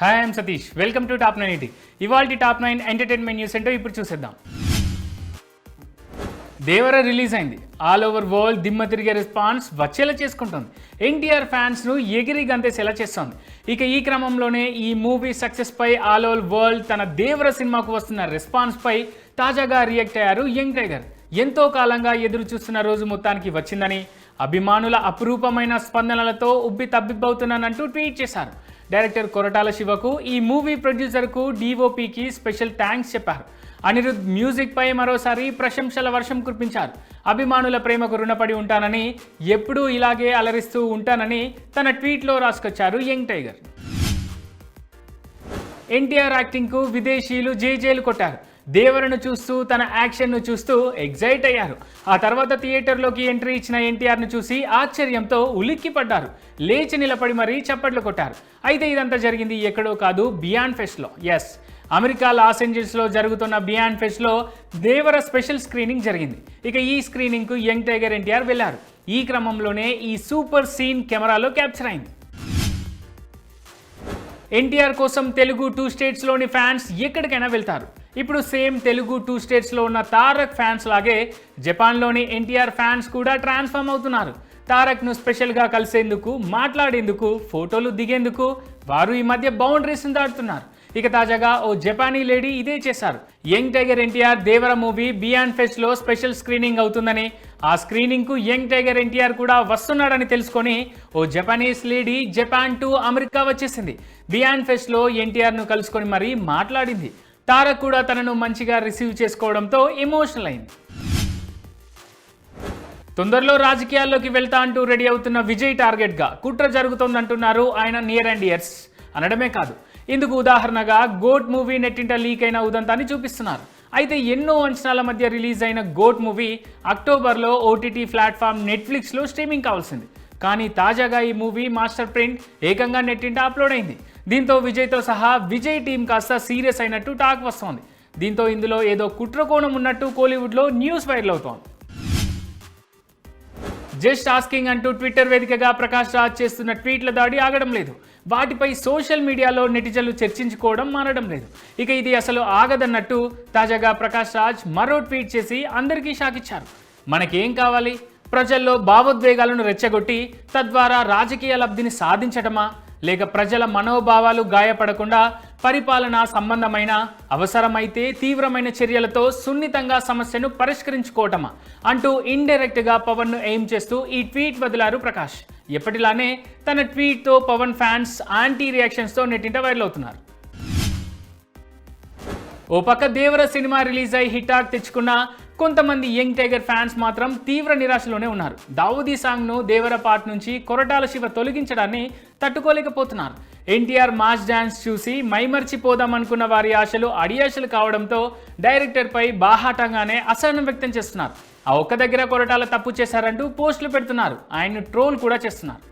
Hi I'm Satish welcome to top nine eighty ఇవాళ top nine entertainment news ఏంటో ఇప్పుడు చూసేద్దాం. దేవర రిలీజ్ అయింది. ఆల్ ఓవర్ వరల్డ్ దిమ్మ తిరిగే రెస్పాన్స్ వచ్చేలా చేసుకుంటుంది. ఎన్టీఆర్ ఫ్యాన్స్ను ఎగిరి గంతేసేలా చేస్తోంది. ఇక ఈ క్రమంలోనే ఈ మూవీ సక్సెస్పై ఆల్ ఓవర్ వరల్డ్ తన దేవర సినిమాకు వస్తున్న రెస్పాన్స్పై తాజాగా రియాక్ట్ అయ్యారు యంగ్ టైగర్. ఎంతో కాలంగా ఎదురు చూస్తున్న రోజు మొత్తానికి వచ్చిందని అభిమానుల అపురూపమైన స్పందనలతో ఉబ్బి తబ్బిబ్బవుతున్నానంటూ ట్వీట్ చేశారు. డైరెక్టర్ కొరటాల శివకు ఈ మూవీ ప్రొడ్యూసర్కు డిఓపికి స్పెషల్ థ్యాంక్స్ చెప్పారు. అనిరుద్ మ్యూజిక్ పై మరోసారి ప్రశంసల వర్షం కురిపించారు. అభిమానుల ప్రేమకు రుణపడి ఉంటానని ఎప్పుడూ ఇలాగే అలరిస్తూ ఉంటానని తన ట్వీట్లో రాసుకొచ్చారు యంగ్ టైగర్. ఎన్టీఆర్ యాక్టింగ్కు విదేశీయులు జేజేలు కొట్టారు. దేవరను చూస్తూ తన యాక్షన్ను చూస్తూ ఎగ్జైట్ అయ్యారు. ఆ తర్వాత థియేటర్లోకి ఎంట్రీ ఇచ్చిన ఎన్టీఆర్ను చూసి ఆశ్చర్యంతో ఉలిక్కిపడ్డారు. లేచి నిలబడి మరీ చప్పట్లు కొట్టారు. అయితే ఇదంతా జరిగింది ఎక్కడో కాదు బియాండ్ ఫెస్ట్లో. ఎస్ అమెరికా లాస్ ఏంజల్స్లో జరుగుతున్న బియాండ్ ఫెస్ట్లో దేవర స్పెషల్ స్క్రీనింగ్ జరిగింది. ఇక ఈ స్క్రీనింగ్కు యంగ్ టైగర్ ఎన్టీఆర్ వెళ్ళారు. ఈ క్రమంలోనే ఈ సూపర్ సీన్ కెమెరాలో క్యాప్చర్ అయింది. ఎన్టీఆర్ కోసం తెలుగు టూ స్టేట్స్లోని ఫ్యాన్స్ ఎక్కడికైనా వెళ్తారు. ఇప్పుడు సేమ్ తెలుగు టూ స్టేట్స్లో ఉన్న తారక్ ఫ్యాన్స్ లాగే జపాన్లోని ఎన్టీఆర్ ఫ్యాన్స్ కూడా ట్రాన్స్ఫార్మ్ అవుతున్నారు. తారక్ను స్పెషల్గా కలిసేందుకు మాట్లాడేందుకు ఫోటోలు దిగేందుకు వారు ఈ మధ్య బౌండరీస్ని దాటుతున్నారు. ఇక తాజాగా ఓ జపానీ లేడీ ఇదే చేశారు. Young tiger NTR Devara movie beyond ఫెస్ట్లో special screening అవుతుందని ఆ స్క్రీనింగ్కు యంగ్ టైగర్ ఎన్టీఆర్ కూడా వస్తున్నాడని తెలుసుకొని ఓ Japanese lady Japan to America వచ్చేసింది. బియాండ్ ఫెస్ట్లో ఎన్టీఆర్ను కలుసుకొని మరీ మాట్లాడింది. తారక్ కూడా తనను మంచిగా రిసీవ్ చేసుకోవడంతో ఎమోషనల్ అయింది. తొందరలో రాజకీయాల్లోకి వెళ్తా అంటూ రెడీ అవుతున్న విజయ్ టార్గెట్గా కుట్ర జరుగుతోందంటున్నారు ఆయన నియర్ అండ్ ఇయర్స్. అనడమే కాదు ఇందుకు ఉదాహరణగా గోట్ మూవీ నెట్టింట లీక్ అయిన ఉదంతాన్ని చూపిస్తున్నారు. అయితే ఎన్నో అంచనాల మధ్య రిలీజ్ అయిన గోట్ మూవీ అక్టోబర్లో ఓటీటీ ప్లాట్ఫామ్ నెట్ఫ్లిక్స్లో స్ట్రీమింగ్ కావాల్సింది. కానీ తాజాగా ఈ మూవీ మాస్టర్ ప్రింట్ ఏకంగా నెట్టింట అప్లోడ్ అయింది. దీంతో విజయ్తో సహా విజయ్ టీం కాస్త సీరియస్ అయినట్టు టాక్ వస్తోంది. దీంతో ఇందులో ఏదో కుట్రకోణం ఉన్నట్టు కోలీవుడ్లో న్యూస్ వైరల్ అవుతోంది. జస్ట్ ఆస్కింగ్ అంటూ ట్విట్టర్ వేదికగా ప్రకాష్ రాజ్ చేస్తున్న ట్వీట్ల దాడి ఆగడం లేదు. వాటిపై సోషల్ మీడియాలో నెటిజన్లు చర్చించుకోవడం మానడం లేదు. ఇక ఇది అసలు ఆగదన్నట్టు తాజాగా ప్రకాష్ రాజ్ మరో ట్వీట్ చేసి అందరికీ షాక్ ఇచ్చారు. మనకేం కావాలి? ప్రజల్లో భావోద్వేగాలను రెచ్చగొట్టి తద్వారా రాజకీయ లబ్ధిని సాధించటమా? లేక ప్రజల మనోభావాలు గాయపడకుండా పరిపాలన సంబంధమైన అవసరమైతే తీవ్రమైన చర్యలతో సున్నితంగా సమస్యను పరిష్కరించుకోవటమా అంటూ ఇండైరెక్ట్గా పవన్ను ఎయిమ్ చేస్తూ ఈ ట్వీట్ వదిలారు ప్రకాష్. ఎప్పటిలానే తన ట్వీట్తో పవన్ ఫ్యాన్స్ యాంటీ రియాక్షన్స్తో నెట్టింట వైరల్ అవుతున్నారు ఓ పక్క దేవర సినిమా రిలీజ్ అయి హిటాక్ తెచ్చుకున్న కొంతమంది యంగ్ టైగర్ ఫ్యాన్స్ మాత్రం తీవ్ర నిరాశలోనే ఉన్నారు. దావుదీ సాంగ్ను దేవరపార్ట్ నుంచి కొరటాల శివ తొలగించడాన్ని తట్టుకోలేకపోతున్నారు. ఎన్టీఆర్ మాస్ డ్యాన్స్ చూసి మైమర్చిపోదాం అనుకున్న వారి ఆశలు అడియాశలు కావడంతో డైరెక్టర్పై బాహాటంగానే అసహనం వ్యక్తం చేస్తున్నారు. ఆ ఒక్క దగ్గర కొరటాల తప్పు చేశారంటూ పోస్టులు పెడుతున్నారు. ఆయన్ను ట్రోల్ కూడా చేస్తున్నారు.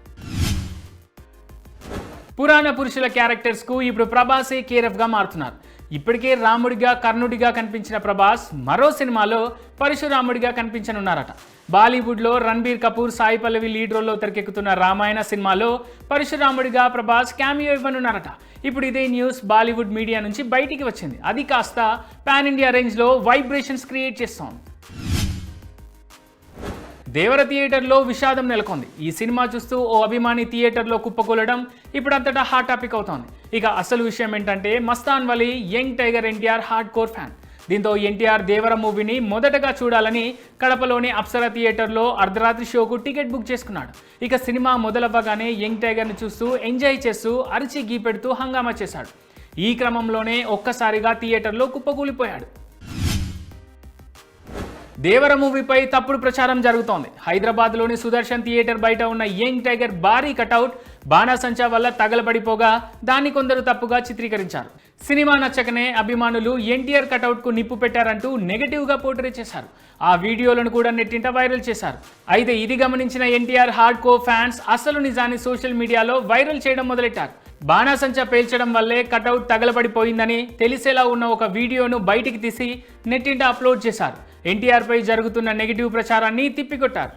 పురాణ పురుషుల క్యారెక్టర్స్కు ఇప్పుడు ప్రభాసే కేరఫ్గా మారుతున్నారు. ఇప్పటికే రాముడిగా కర్ణుడిగా కనిపించిన ప్రభాస్ మరో సినిమాలో పరశురాముడిగా కనిపించనున్నారట. బాలీవుడ్లో రణబీర్ కపూర్ సాయి పల్లవి లీడ్ రోల్లో తెరకెక్కుతున్న రామాయణ సినిమాలో పరశురాముడిగా ప్రభాస్ క్యామియో ఇవ్వనున్నారట. ఇప్పుడు ఇదే న్యూస్ బాలీవుడ్ మీడియా నుంచి బయటికి వచ్చింది. అది కాస్త పాన్ ఇండియా రేంజ్లో వైబ్రేషన్స్ క్రియేట్ చేస్తోంది. దేవర థియేటర్లో విషాదం నెలకొంది. ఈ సినిమా చూస్తూ ఓ అభిమాని థియేటర్లో కుప్పకూలడం ఇప్పుడు అంతటా హాట్ టాపిక్ అవుతోంది. ఇక అసలు విషయం ఏంటంటే Mastan Vali young tiger NTR hardcore fan. దీంతో ఎన్టీఆర్ దేవర మూవీని మొదటగా చూడాలని కడపలోని అప్సరా థియేటర్లో అర్ధరాత్రి షోకు టికెట్ బుక్ చేసుకున్నాడు. ఇక సినిమా మొదలవ్వగానే యంగ్ టైగర్ని చూస్తూ ఎంజాయ్ చేస్తూ అరిచి గీపెడుతూ హంగామా చేశాడు. ఈ క్రమంలోనే ఒక్కసారిగా థియేటర్లో కుప్పకూలిపోయాడు. దేవర మూవీపై తప్పుడు ప్రచారం జరుగుతోంది. హైదరాబాద్లోని సుదర్శన్ థియేటర్ బయట ఉన్న యంగ్ టైగర్ భారీ కటౌట్ బాణాసంచా వల్ల తగలబడిపోగా దాన్ని కొందరు తప్పుగా చిత్రీకరించారు. సినిమా నచ్చకనే అభిమానులు ఎన్టీఆర్ కటౌట్కు నిప్పు పెట్టారంటూ నెగటివ్గా పోర్ట్రే చేశారు. ఆ వీడియోలను కూడా నెట్టింట వైరల్ చేశారు. అయితే ఇది గమనించిన ఎన్టీఆర్ హార్డ్ కో ఫ్యాన్స్ అసలు నిజాన్ని సోషల్ మీడియాలో వైరల్ చేయడం మొదలెట్టారు. బాణాసంచా పేల్చడం వల్లే కటౌట్ తగలబడిపోయిందని తెలిసేలా ఉన్న ఒక వీడియోను బయటికి తీసి నెట్టింట అప్లోడ్ చేశారు. ఎన్టీఆర్పై జరుగుతున్న నెగిటివ్ ప్రచారాన్ని తిప్పికొట్టారు.